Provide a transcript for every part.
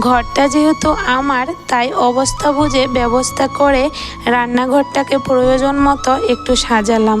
ঘরটা যেহেতু আমার তাই অবস্থা বুঝে ব্যবস্থা করে রান্নাঘরটাকে প্রয়োজন মতো একটু সাজালাম।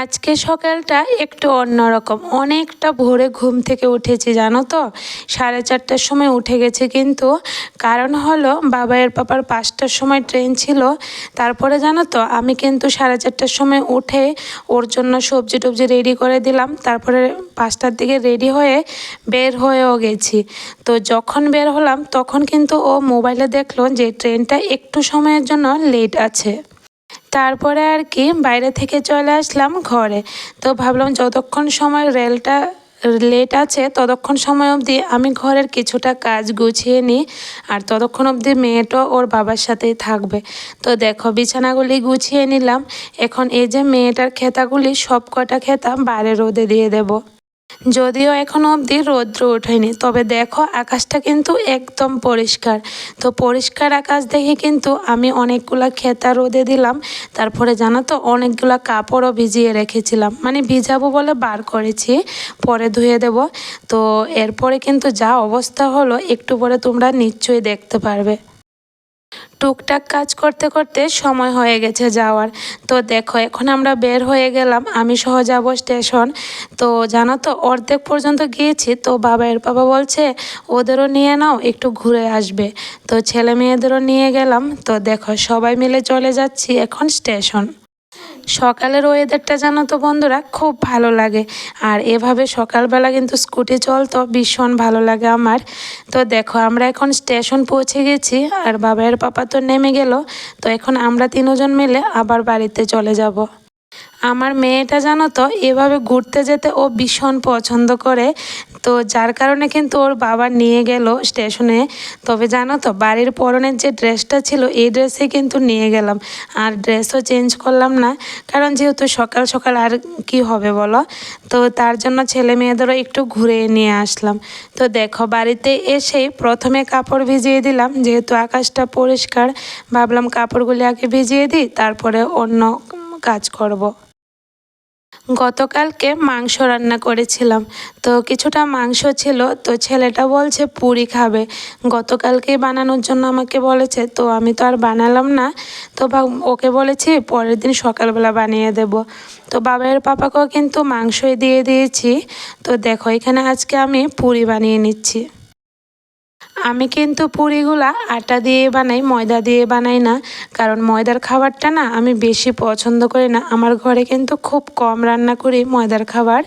আজকে সকালটা একটু অন্যরকম। অনেকটা ভোরে ঘুম থেকে উঠেছি, জানো তো? সাড়ে চারটার সময় উঠে গেছে কিন্তু কারণ হলো বাবাইয়ের পাপার পাঁচটার সময় ট্রেন ছিল। তারপরে জানো তো, আমি কিন্তু সাড়ে চারটার সময় উঠে ওর জন্য সবজি টবজি রেডি করে দিলাম। তারপরে পাঁচটার দিকে রেডি হয়ে বের হয়েও গেছি। তো যখন বের হলাম, তখন কিন্তু ও মোবাইলে দেখল যে ট্রেনটা একটু সময়ের জন্য লেট আছে। তারপরে আর কি বাইরে থেকে চলে আসলাম ঘরে। তো ভাবলাম যতক্ষণ সময় রেলটা লেট আছে, ততক্ষণ সময় অবধি আমি ঘরের কিছুটা কাজ গুছিয়ে নিই আর ততক্ষণ অবধি মেয়েটাও ওর বাবার সাথেই থাকবে। তো দেখো বিছানাগুলি গুছিয়ে নিলাম। এখন এই যে মেয়েটার খেতাগুলি সব কটা খেতা বাইরে রোদে দিয়ে দেবো। যদিও এখনও অবধি রৌদ্র ওঠেনি, তবে দেখো আকাশটা কিন্তু একদম পরিষ্কার। তো পরিষ্কার আকাশ দেখে কিন্তু আমি অনেকগুলো খেতা রোদে দিলাম, তারপরে জানো তো অনেকগুলো কাপড়ও ভিজিয়ে রেখেছিলাম। মানে ভিজাবো বলে বার করেছি, পরে ধুয়ে দেব। তো এরপরে কিন্তু যা অবস্থা হলো, একটু পরে তোমরা নিশ্চয়ই দেখতে পারবে। টুকটাক কাজ করতে করতে সময় হয়ে গেছে যাওয়ার। তো দেখো, এখন আমরা বের হয়ে গেলাম, আমি সহ যাব স্টেশন। তো জানো তো, অর্ধেক পর্যন্ত গিয়েছি, তো বাবার বাবা বলছে, ওদেরও নিয়ে নাও, একটু ঘুরে আসবে। তো ছেলে মেয়েদেরও নিয়ে গেলাম, তো দেখো, সবাই মিলে চলে যাচ্ছি এখন স্টেশন। সকালের ওয়েদারটা জানো তো বন্ধুরা, খুব ভালো লাগে। আর এভাবে সকালবেলা কিন্তু স্কুটি চলতো, ভীষণ ভালো লাগে আমার। তো দেখো, আমরা এখন স্টেশন পৌঁছে গেছি, আর বাবা আর পাপা তো নেমে গেল। তো এখন আমরা তিনজন মিলে আবার বাড়িতে চলে যাব। আমার মেয়েটা জানো তো, এভাবে ঘুরতে যেতে ও ভীষণ পছন্দ করে। তো যার কারণে কিন্তু ওর বাবা নিয়ে গেল স্টেশনে। তবে জানো তো, বাড়ির পরনের যে ড্রেসটা ছিল, এই ড্রেসে কিন্তু নিয়ে গেলাম। আর ড্রেসও চেঞ্জ করলাম না, কারণ যেহেতু সকাল সকাল আর কি হবে বলো? তো তার জন্য ছেলে মেয়েদেরও একটু ঘুরে নিয়ে আসলাম। তো দেখো, বাড়িতে এসেই প্রথমে কাপড় ভিজিয়ে দিলাম, যেহেতু আকাশটা পরিষ্কার। ভাবলাম কাপড়গুলি আগে ভিজিয়ে দিই, তারপরে অন্য কাজ করব। গতকালকে মাংস রান্না করেছিলাম। তো কিছুটা মাংস ছিল, তো ছেলেটা বলছে, পুরি খাবে। গতকালকেই বানানোর জন্য আমাকে বলেছে, তো আমি তো আর বানালাম না। তো ওকে বলেছি, পরের দিন সকালবেলা বানিয়ে দেব। তো বাবার পাপাকেও কিন্তু মাংসই দিয়ে দিয়েছি। তো দেখো, এখানে আজকে আমি পুরি বানিয়ে নিচ্ছি। আমি কিন্তু পুরিগুলা আটা দিয়ে বানাই, ময়দা দিয়ে বানাই না। কারণ ময়দার খাবারটা না আমি বেশি পছন্দ করি না। আমার ঘরে কিন্তু খুব কম রান্না করি ময়দার খাবার।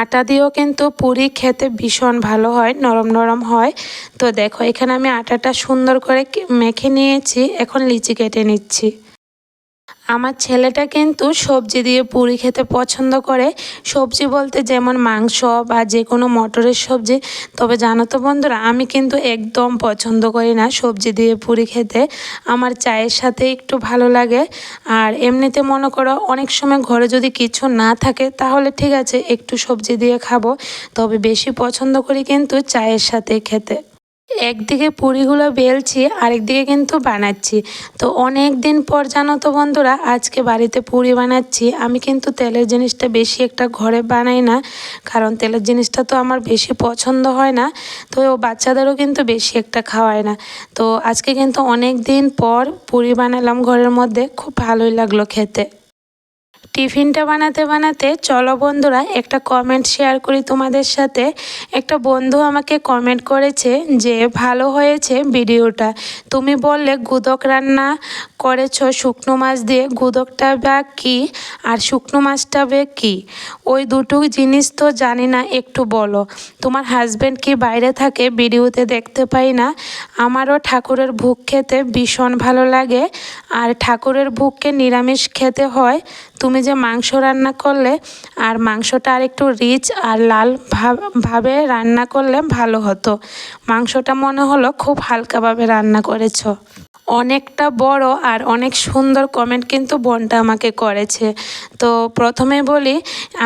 আটা দিয়েও কিন্তু পুরি খেতে ভীষণ ভালো হয়, নরম নরম হয়। তো দেখো, এখানে আমি আটাটা সুন্দর করে মেখে নিয়েছি। এখন লিচি কেটে নিচ্ছি। আমার ছেলেটা কিন্তু সবজি দিয়ে পুরি খেতে পছন্দ করে। সবজি বলতে যেমন মাংস বা যে কোনো মটরের সবজি। তবে জানো তো বন্ধুরা, আমি কিন্তু একদম পছন্দ করি না সবজি দিয়ে পুরি খেতে। আমার চায়ের সাথে একটু ভালো লাগে। আর এমনিতে মনে করো, অনেক সময় ঘরে যদি কিছু না থাকে, তাহলে ঠিক আছে, একটু সবজি দিয়ে খাব। তবে বেশি পছন্দ করি কিন্তু চায়ের সাথে খেতে। একদিকে পুরিগুলো বেলছি, আরেকদিকে কিন্তু বানাচ্ছি। তো অনেক দিন পর জানো তো বন্ধুরা, আজকে বাড়িতে পুরি বানাচ্ছি। আমি কিন্তু তেলের জিনিসটা বেশি একটা ঘরে বানাই না, কারণ তেলের জিনিসটা তো আমার বেশি পছন্দ হয় না, তো ও বাচ্চাদেরও কিন্তু বেশি একটা খাওয়ায় না। তো আজকে কিন্তু অনেক দিন পর পুরি বানালাম ঘরের মধ্যে, খুব ভালোই লাগল খেতে। টিফিনটা বানাতে বানাতে, চলো বন্ধুরা, একটা কমেন্ট শেয়ার করি তোমাদের সাথে। একটা বন্ধু আমাকে কমেন্ট করেছে যে, ভালো হয়েছে ভিডিওটা। তুমি বললে গুদক রান্না করেছ শুকনো মাছ দিয়ে। গুদকটা বা কী? আর শুকনো মাছটা বে কী? ওই দুটো জিনিস তো জানি না, একটু বলো। তোমার হাজব্যান্ড কি বাইরে থাকে? ভিডিওতে দেখতে পাই না। আমারও ঠাকুরের ভোগ খেতে ভীষণ ভালো লাগে। আর ঠাকুরের ভোগকে নিরামিষ খেতে হয়। তুমি যে মাংস রান্না করলে আর মাংসটা আর একটু রিচ আর লাল ভাবে রান্না করলে ভালো হতো। মাংসটা মনে হলো খুব হালকাভাবে রান্না করেছ। অনেকটা বড় আর অনেক সুন্দর কমেন্ট কিন্তু বোনটা আমাকে করেছে। তো প্রথমে বলি,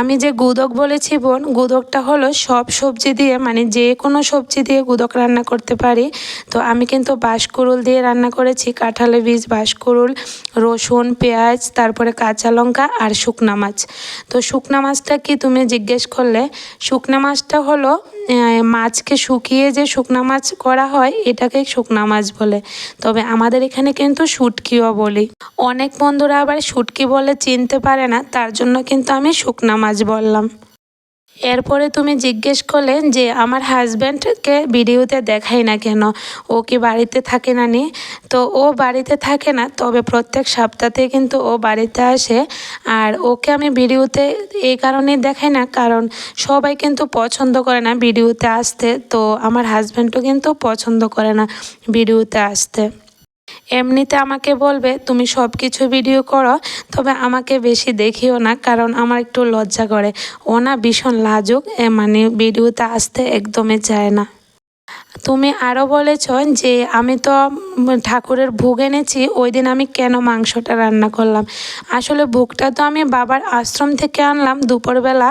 আমি যে গুদক বলেছি বোন, গুদকটা হলো সব সবজি দিয়ে মানে যে কোনো সবজি দিয়ে গুদক রান্না করতে পারি। তো আমি কিন্তু বাঁশকুড়ুল দিয়ে রান্না করেছি, কাঁঠালের বীজ, বাঁশকুড়ুল, রসুন, পেঁয়াজ, তারপরে কাঁচা লঙ্কা আর শুকনা মাছ। তো শুকনা মাছটা কি তুমি জিজ্ঞেস করলে? শুকনা মাছটা হলো মাছকে শুকিয়ে যে শুকনা মাছ করা হয়, এটাকে শুকনা মাছ বলে। তবে আমাদের এখানে কিন্তু শুটকিও বলি। অনেক বন্ধুরা আবার শুটকি বলে চিনতে পারে না, তার জন্য কিন্তু আমি শুকনা মাছ বললাম। এরপরে তুমি জিজ্ঞেস করলে যে, আমার হাজব্যান্ডকে ভিডিওতে দেখাই না কেন? ও কি বাড়িতে থাকে না নি? তো ও বাড়িতে থাকে না, তবে প্রত্যেক সপ্তাহে কিন্তু ও বাড়িতে আসে। আর ওকে আমি ভিডিওতে এই কারণেই দেখাই না, কারণ সবাই কিন্তু পছন্দ করে না ভিডিওতে আসতে। তো আমার হাজব্যান্ডও কিন্তু পছন্দ করে না ভিডিওতে আসতে। এমনিতে আমাকে বলবে, তুমি সব কিছু ভিডিও করো, তবে আমাকে বেশি দেখিও না, কারণ আমার একটু লজ্জা করে। ও না ভীষণ লাজুক মানে ভিডিওতে আসতে একদমই চায় না। তুমি আরও বলেছ যে আমি তো ঠাকুরের ভোগ এনেছি, ওই দিন আমি কেন মাংসটা রান্না করলাম? আসলে ভোগটা তো আমি বাবার আশ্রম থেকে আনলাম দুপুরবেলা,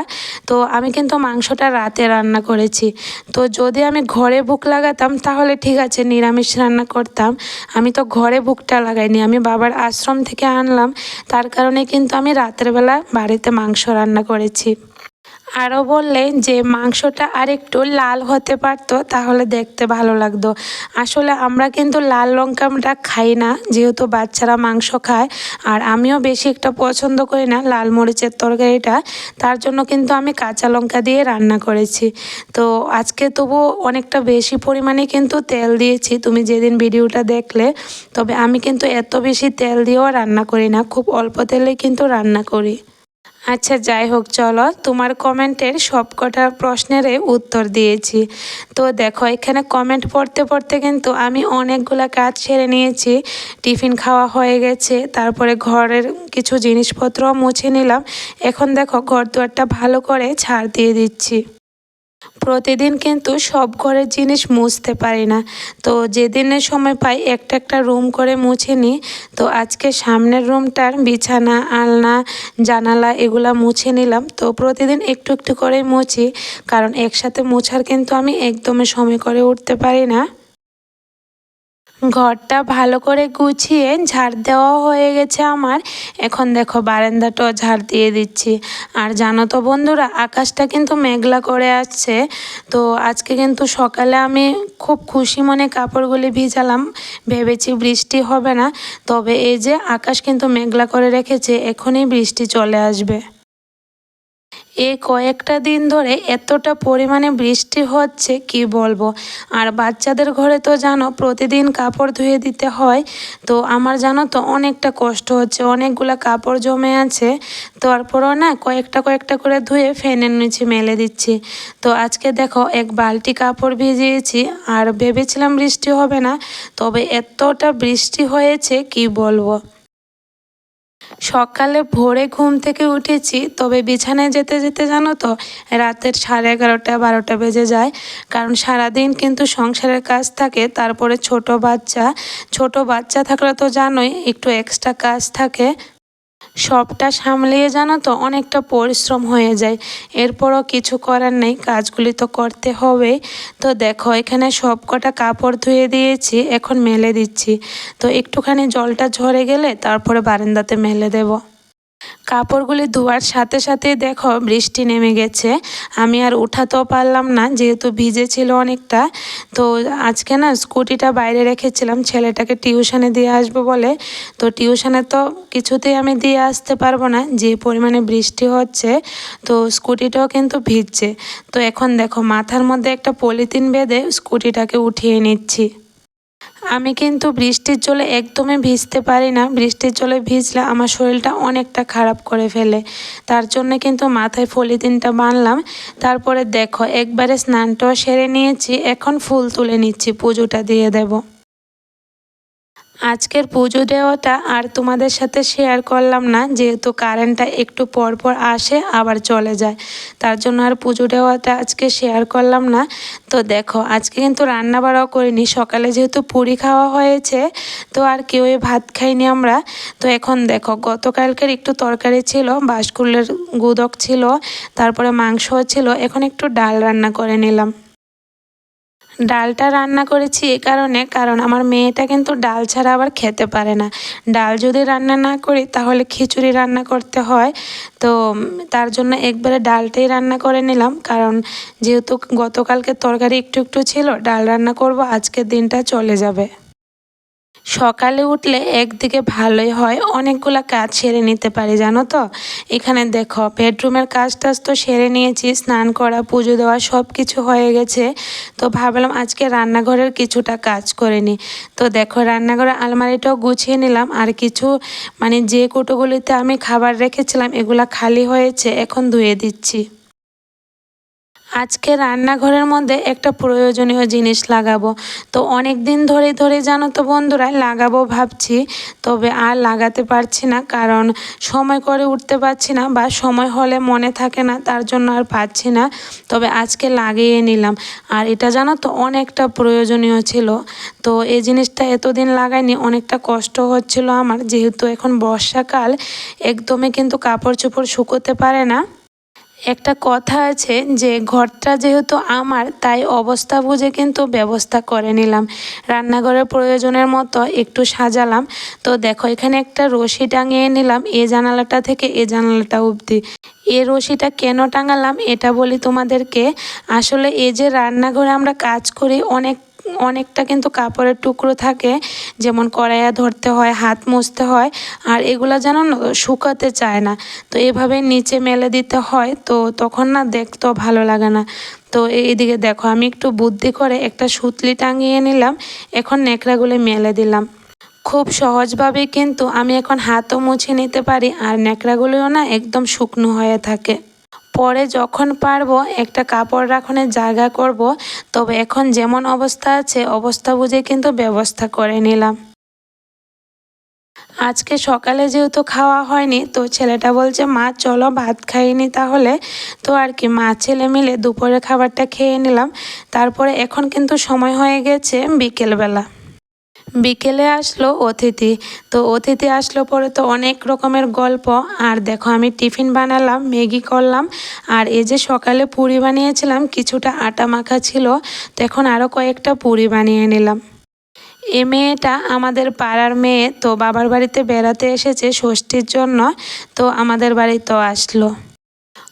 তো আমি কিন্তু মাংসটা রাতে রান্না করেছি। তো যদি আমি ঘরে ভোগ লাগাতাম, তাহলে ঠিক আছে, নিরামিষ রান্না করতাম। আমি তো ঘরে ভোগটা লাগাইনি, আমি বাবার আশ্রম থেকে আনলাম, তার কারণে কিন্তু আমি রাতের বেলা বাড়িতে মাংস রান্না করেছি। আরও বললেন যে মাংসটা আরেকটু লাল হতে পারতো, তাহলে দেখতে ভালো লাগতো। আসলে আমরা কিন্তু লাল লঙ্কাটা খাই না, যেহেতু বাচ্চারা মাংস খায়, আর আমিও বেশি একটা পছন্দ করি না লাল মরিচের তরকারিটা। তার জন্য কিন্তু আমি কাঁচা লঙ্কা দিয়ে রান্না করেছি। তো আজকে তবু অনেকটা বেশি পরিমাণে কিন্তু তেল দিয়েছি, তুমি যেদিন ভিডিওটা দেখলে, তবে আমি কিন্তু এত বেশি তেল দিয়েও রান্না করি না, খুব অল্প তেলে কিন্তু রান্না করি। আচ্ছা যাই হোক, চলো। তোমার কমেন্টের সব কটা প্রশ্নেরই উত্তর দিয়েছি। তো দেখো, এখানে কমেন্ট পড়তে পড়তে কিন্তু আমি অনেকগুলো কাজ সেরে নিয়েছি। টিফিন খাওয়া হয়ে গেছে, তারপরে ঘরের কিছু জিনিসপত্র মুছে নিলাম। এখন দেখো ঘর দুয়ারটা ভালো করে ছাড় দিয়ে দিচ্ছি। প্রতিদিন কিন্তু সব ঘরের জিনিস মুছতে পারি না। তো যেদিনের সময় পাই, একটা একটা রুম করে মুছে নিই। তো আজকে সামনের রুমটার বিছানা, আলনা, জানালা এগুলা মুছে নিলাম। তো প্রতিদিন একটু একটু করে মুছি। কারণ একসাথে মোছার কিন্তু আমি একদমই সময় করে উঠতে পারি না। ঘরটা ভালো করে গুছিয়ে ঝাড় দেওয়া হয়ে গেছে আমার। এখন দেখো বারান্দাটাও ঝাড় দিয়ে দিচ্ছি। আর জানো তো বন্ধুরা, আকাশটা কিন্তু মেঘলা করে আসছে। তো আজকে কিন্তু সকালে আমি খুব খুশি মনে কাপড়গুলি ভিজালাম। ভেবেছি বৃষ্টি হবে না। তবে এই যে আকাশ কিন্তু মেঘলা করে রেখেছে, এখনই বৃষ্টি চলে আসবে। এই কয়েকটা দিন ধরে এতটা পরিমাণে বৃষ্টি হচ্ছে, কি বলব? আর বাচ্চাদের ঘরে তো জানো, প্রতিদিন কাপড় ধুয়ে দিতে হয়। তো আমার জানো তো, অনেকটা কষ্ট হচ্ছে। অনেকগুলো কাপড় জমে আছে। তারপরও না, কয়েকটা কয়েকটা করে ধুয়ে ফ্যানের নিচে মেলে দিচ্ছি। তো আজকে দেখো, এক বালতি কাপড় ভিজিয়েছি। আর ভেবেছিলাম বৃষ্টি হবে না, তবে এতটা বৃষ্টি হয়েছে, কি বলব? সকালে ভোরে ঘুম থেকে উঠেছি, তবে বিছানায় যেতে যেতে জানো তো, রাতের সাড়ে এগারোটা বারোটা বেজে যায়। কারণ সারাদিন কিন্তু সংসারের কাজ থাকে, তারপরে ছোট বাচ্চা। ছোট বাচ্চা থাকলে তো জানোই, একটু এক্সট্রা কাজ থাকে। সবটা সামলিয়ে জানো তো, অনেকটা পরিশ্রম হয়ে যায়। এরপরও কিছু করার নেই, কাজগুলি তো করতে হবে। তো দেখো, এখানে সব কটা কাপড় ধুয়ে দিয়েছি, এখন মেলে দিচ্ছি। তো একটুখানি জলটা ঝরে গেলে তারপরে বারান্দাতে মেলে দেবো। কাপড়গুলি ধোয়ার সাথে সাথে দেখো বৃষ্টি নেমে গেছে। আমি আর উঠাতেও পারলাম না, যেহেতু ভিজে ছিল অনেকটা। তো আজকে না স্কুটিটা বাইরে রেখেছিলাম, ছেলেটাকে টিউশনে দিয়ে আসব বলে। তো টিউশনে তো কিছুতেই আমি দিয়ে আসতে পারব না, যে পরিমাণে বৃষ্টি হচ্ছে, তো স্কুটিটাও কিন্তু ভিজছে। তো এখন দেখো মাথার মধ্যে একটা পলিথিন বেঁধে স্কুটিটাকে উঠিয়ে নিচ্ছি। আমি কিন্তু বৃষ্টির জলে একদমই ভিজতে পারি না। বৃষ্টির জলে ভিজলে আমার শরীরটা অনেকটা খারাপ করে ফেলে। তার জন্য কিন্তু মাথায় পলিথিনটা বানলাম তারপরে দেখো, একবারে স্নানটাও সেরে নিয়েছি। এখন ফুল তুলে নিচ্ছি, পুজোটা দিয়ে দেব। আজকের পুজো দেওয়াটা আর তোমাদের সাথে শেয়ার করলাম না, যেহেতু কারেন্টটা একটু পর পর আসে, আবার চলে যায়। তার জন্য আর পুজো দেওয়াটা আজকে শেয়ার করলাম না। তো দেখো, আজকে কিন্তু রান্না বাড়াও করিনি। সকালে যেহেতু পুরি খাওয়া হয়েছে, তো আর কেউই ভাত খাইনি আমরা। তো এখন দেখো, গতকালকের একটু তরকারি ছিল, বাসকুলের গুদক ছিল, তারপরে মাংসও ছিল। এখন একটু ডাল রান্না করে নিলাম। ডালটা রান্না করেছি এ কারণে, কারণ আমার মেয়েটা কিন্তু ডাল ছাড়া আবার খেতে পারে না। ডাল যদি রান্না না করি, তাহলে খিচুড়ি রান্না করতে হয়। তো তার জন্য একবারে ডালটাই রান্না করে নিলাম, কারণ যেহেতু গতকালকে তরকারি একটু একটু ছিল, ডাল রান্না করব, আজকের দিনটা চলে যাবে। সকালে উঠলে একদিকে ভালোই হয়, অনেকগুলো কাজ সেরে নিতে পারি, জানো তো? এখানে দেখো, বেডরুমের কাজ টাজ তো সেরে নিয়েছি, স্নান করা, পুজো দেওয়া সব কিছু হয়ে গেছে। তো ভাবলাম আজকে রান্নাঘরের কিছুটা কাজ করে নিই। তো দেখো, রান্নাঘরের আলমারিটাও গুছিয়ে নিলাম, আর কিছু মানে যে কুটোগুলিতে আমি খাবার রেখেছিলাম, এগুলা খালি হয়েছে, এখন ধুয়ে দিচ্ছি। আজকে রান্নাঘরের মধ্যে একটা প্রয়োজনীয় জিনিস লাগাবো। তো অনেক দিন ধরে ধরে জানো তো বন্ধুরা, লাগাবো ভাবছি। তবে আর লাগাতে পারছি না, কারণ সময় করে উঠতে পারছি না বা সময় হলে মনে থাকে না, তার জন্য আর পাচ্ছি না। তবে আজকে লাগিয়ে নিলাম। আর এটা জানো তো অনেকটা প্রয়োজনীয় ছিল। তো এই জিনিসটা এতদিন লাগাইনি, অনেকটা কষ্ট হচ্ছিল আমার। যেহেতু এখন বর্ষাকাল, একদমই কিন্তু কাপড় চোপড় শুকোতে পারে না। একটা কথা আছে যে ঘরটা যেহেতু আমার, তাই অবস্থা বুঝে কিন্তু ব্যবস্থা করে নিলাম। রান্নাঘরের প্রয়োজনের মতো একটু সাজালাম। তো দেখো, এখানে একটা রশি টাঙিয়ে নিলাম, এ জানালাটা থেকে এ জানালাটা অবধি। এ রশিটা কেন টাঙালাম, এটা বলি তোমাদেরকে। আসলে এই যে রান্নাঘরে আমরা কাজ করি, অনেক অনেকটা কিন্তু কাপড়ের টুকরো থাকে, যেমন কড়াইয়া ধরতে হয়, হাত মুছতে হয়, আর এগুলো যেন শুকাতে চায় না। তো এভাবে নিচে মেলে দিতে হয়, তো তখন না দেখতেও ভালো লাগে না। তো এইদিকে দেখো, আমি একটু বুদ্ধি করে একটা সুতলি টাঙিয়ে নিলাম, এখন নেকড়াগুলো মেলে দিলাম। খুব সহজভাবে কিন্তু আমি এখন হাতও মুছে নিতে পারি, আর ন্যাকড়াগুলিও না একদম শুকনো হয়ে থাকে। পরে যখন পারব, একটা কাপড় রাখনের জায়গা করব, তবে এখন যেমন অবস্থা আছে, অবস্থা বুঝে কিন্তু ব্যবস্থা করে নিলাম। আজকে সকালে যেহেতু খাওয়া হয়নি, তো ছেলেটা বলছে, মা, চলো ভাত খাইনি তাহলে। তো আর কি, মা, ছেলে মিলে দুপুরে খাবারটা খেয়ে নিলাম। তারপরে এখন কিন্তু সময় হয়ে গেছে বিকেলবেলা। বিকেলে আসলো অতিথি। তো অতিথি আসলো পরে তো অনেক রকমের গল্প। আর দেখো আমি টিফিন বানালাম, ম্যাগি করলাম। আর এই যে সকালে পুরি বানিয়েছিলাম, কিছুটা আটা মাখা ছিল। তো এখন আরও কয়েকটা পুরি বানিয়ে নিলাম। এ মেয়েটা আমাদের পাড়ার মেয়ে, তো বাবার বাড়িতে বেড়াতে এসেছে ষষ্ঠীর জন্য। তো আমাদের বাড়িতেও আসলো।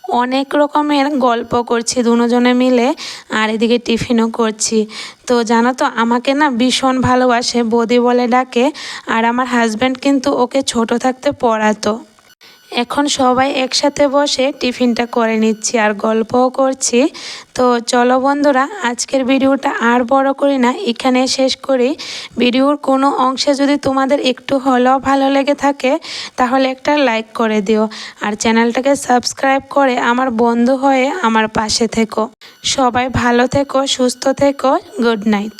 অনেক রকমের গল্প করছি, দুজনে মিলে, আর এদিকে টিফিনও করছি। তো জানো তো, আমাকে না ভীষণ ভালোবাসে, বদি বলে ডাকে, আর আমার হাজব্যান্ড কিন্তু ওকে ছোট থাকতে পড়াতো। এখন সবাই একসাথে বসে টিফিনটা করে নিচ্ছি আর গল্পও করছি। তো চলো বন্ধুরা, আজকের ভিডিওটা আর বড় করি না, এখানে শেষ করি। ভিডিওর কোনো অংশে যদি তোমাদের একটু হলেও ভালো লেগে থাকে, তাহলে একটা লাইক করে দিও। আর চ্যানেলটাকে সাবস্ক্রাইব করে আমার বন্ধু হয়ে আমার পাশে থেকো। সবাই ভালো থেকো, সুস্থ থেকো, গুড নাইট।